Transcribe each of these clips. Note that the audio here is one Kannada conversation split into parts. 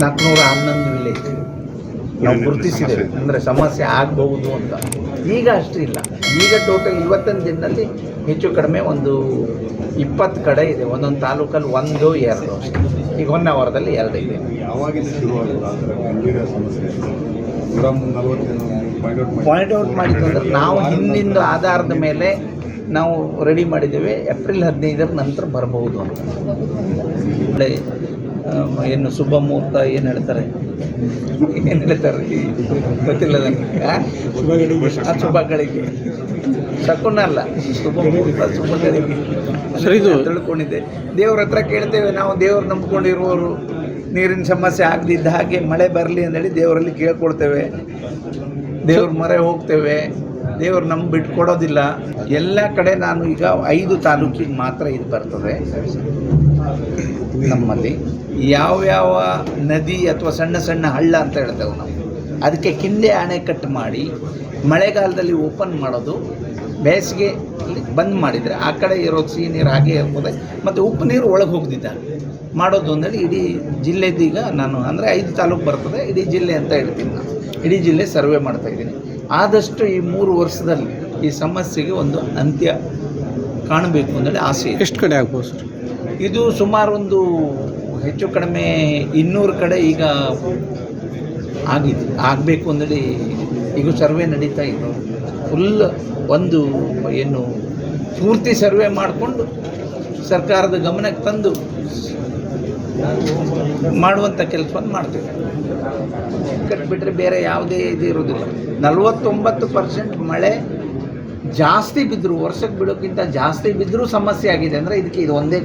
ನಾಲ್ಕುನೂರ ಹನ್ನೊಂದು ವಿಲೇಜ್. ನಾವು ಗುರುತಿಸಿದ್ದೇವೆ. ಅಂದರೆ ಸಮಸ್ಯೆ ಆಗಬಹುದು ಅಂತ. ಈಗ ಅಷ್ಟು ಇಲ್ಲ. ಈಗ ಟೋಟಲ್ ಇವತ್ತಿನ ದಿನದಲ್ಲಿ ಹೆಚ್ಚು ಕಡಿಮೆ ಒಂದು ಇಪ್ಪತ್ತು ಕಡೆ ಇದೆ. ಒಂದೊಂದು ತಾಲೂಕಲ್ಲಿ ಒಂದು ಎರಡು ಅಷ್ಟೇ. ಈಗ ಒನ್ ಅವರ್ದಲ್ಲಿ ಎರಡು ಇದೆ. ಪಾಯಿಂಟ್ ಔಟ್ ಮಾಡಿದ್ದು ಅಂದರೆ ನಾವು ಹಿಂದಿಂದ ಆಧಾರದ ಮೇಲೆ ನಾವು ರೆಡಿ ಮಾಡಿದ್ದೇವೆ. ಏಪ್ರಿಲ್ ಹದಿನೈದರ ನಂತರ ಬರಬಹುದು ಅಂತ. ಏನು ಶುಭ ಮುಹೂರ್ತ ಏನು ಹೇಳ್ತಾರೆ? ಏನು ಹೇಳ್ತಾರೆ? ಗೊತ್ತಿಲ್ಲ ನನಗೆ ಆ? ಆ, ಶುಭ ಗಳಿಗೆ ಶಕುನ ಅಲ್ಲ ಶುಭ ಮುಹೂರ್ತ ಶುಭಗಳಿಗೆ ಸರ್, ಇದು- ತಿಳ್ಕೊಂಡಿದ್ದೆ. ದೇವ್ರ ಹತ್ರ ಕೇಳ್ತೇವೆ ನಾವು ದೇವ್ರು ನಂಬ್ಕೊಂಡಿರುವವರು. ನೀರಿನ ಸಮಸ್ಯೆ ಆಗದಿದ್ದ ಹಾಗೆ ಮಳೆ ಬರಲಿ ಅಂತೇಳಿ ದೇವರಲ್ಲಿ ಕೇಳ್ಕೊಳ್ತೇವೆ. ದೇವ್ರ ಮೊರೆ ಹೋಗ್ತೇವೆ. ದೇವ್ರು ನಮ್ಗೆ ಬಿಟ್ಕೊಡೋದಿಲ್ಲ ಎಲ್ಲ ಕಡೆ ನಾನು ಈಗ ಐದು ತಾಲೂಕಿಗೆ ಮಾತ್ರ ಇದು ಬರ್ತದೆ. ನಮ್ಮಲ್ಲಿ ಯಾವ್ಯಾವ ನದಿ ಅಥವಾ ಸಣ್ಣ ಸಣ್ಣ ಹಳ್ಳ ಅಂತ ಹೇಳ್ತೇವೆ ನಾವು. ಅದಕ್ಕೆ ಕಿಂಡೆ ಅಣೆಕಟ್ಟು ಮಾಡಿ ಮಳೆಗಾಲದಲ್ಲಿ ಓಪನ್ ಮಾಡೋದು ಬೇಸಿಗೆ ಬಂದ್ ಮಾಡಿದರೆ ಆ ಕಡೆ ಇರೋದು ಸಿಹಿ ನೀರು ಹಾಗೆ ಇರ್ತದೆ. ಮತ್ತು ಉಪ್ಪು ನೀರು ಒಳಗೆ ಹೋಗ್ದಿದ್ದ ಮಾಡೋದು ಅಂದೇಳಿ ಇಡೀ ಜಿಲ್ಲೆದೀಗ ನಾನು ಅಂದರೆ ಐದು ತಾಲೂಕು ಬರ್ತದೆ. ಇಡೀ ಜಿಲ್ಲೆ ಅಂತ ಹೇಳ್ತೀನಿ ನಾನು. ಇಡೀ ಜಿಲ್ಲೆ ಸರ್ವೆ ಮಾಡ್ತಾ ಇದ್ದೀನಿ. ಆದಷ್ಟು ಈ ಮೂರು ವರ್ಷದಲ್ಲಿ ಈ ಸಮಸ್ಯೆಗೆ ಒಂದು ಅಂತ್ಯ ಕಾಣಬೇಕು ಅಂದರೆ ಆಸೆ ಎಷ್ಟು ಕಡೆ ಆಗ್ಬೋದು ಸರ್? ಇದು ಸುಮಾರು ಒಂದು ಹೆಚ್ಚು ಕಡಿಮೆ ಇನ್ನೂರು ಕಡೆ ಈಗ ಆಗಿದೆ. ಆಗಬೇಕು ಅಂದರೆ ಈಗ ಸರ್ವೆ ನಡೀತಾ ಇದೆ. ಫುಲ್ ಒಂದು ಏನು ಪೂರ್ತಿ ಸರ್ವೆ ಮಾಡಿಕೊಂಡು ಸರ್ಕಾರದ ಗಮನಕ್ಕೆ ತಂದು ಮಾಡುವಂಥ ಕೆಲಸವನ್ನು ಮಾಡ್ತೀವಿ. ಕಟ್ಬಿಟ್ರೆ ಬೇರೆ ಯಾವುದೇ ಇದು ಇರೋದಿಲ್ಲ ನಲವತ್ತೊಂಬತ್ತು ಪರ್ಸೆಂಟ್ ಮಳೆ ಜಾಸ್ತಿ ಬಿದ್ದರೂ, ವರ್ಷಕ್ಕೆ ಬಿಡೋಕ್ಕಿಂತ ಜಾಸ್ತಿ ಬಿದ್ದರೂ ಸಮಸ್ಯೆ ಆಗಿದೆ ಅಂದರೆ ಇದಕ್ಕೆ ಇದು ಒಂದೇ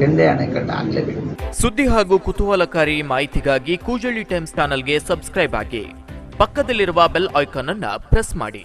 ಗೆಂಡೆ ಅಣೆಕಟ್ಟು ಆಗಲೇಬೇಕು. ಸುದ್ದಿ ಹಾಗೂ ಕುತೂಹಲಕಾರಿ ಮಾಹಿತಿಗಾಗಿ ಕೂಜಳ್ಳಿ ಟೈಮ್ಸ್ ಚಾನಲ್ಗೆ ಸಬ್ಸ್ಕ್ರೈಬ್ ಆಗಿ. ಪಕ್ಕದಲ್ಲಿರುವ ಬೆಲ್ ಐಕಾನ್ ಅನ್ನ ಪ್ರೆಸ್ ಮಾಡಿ.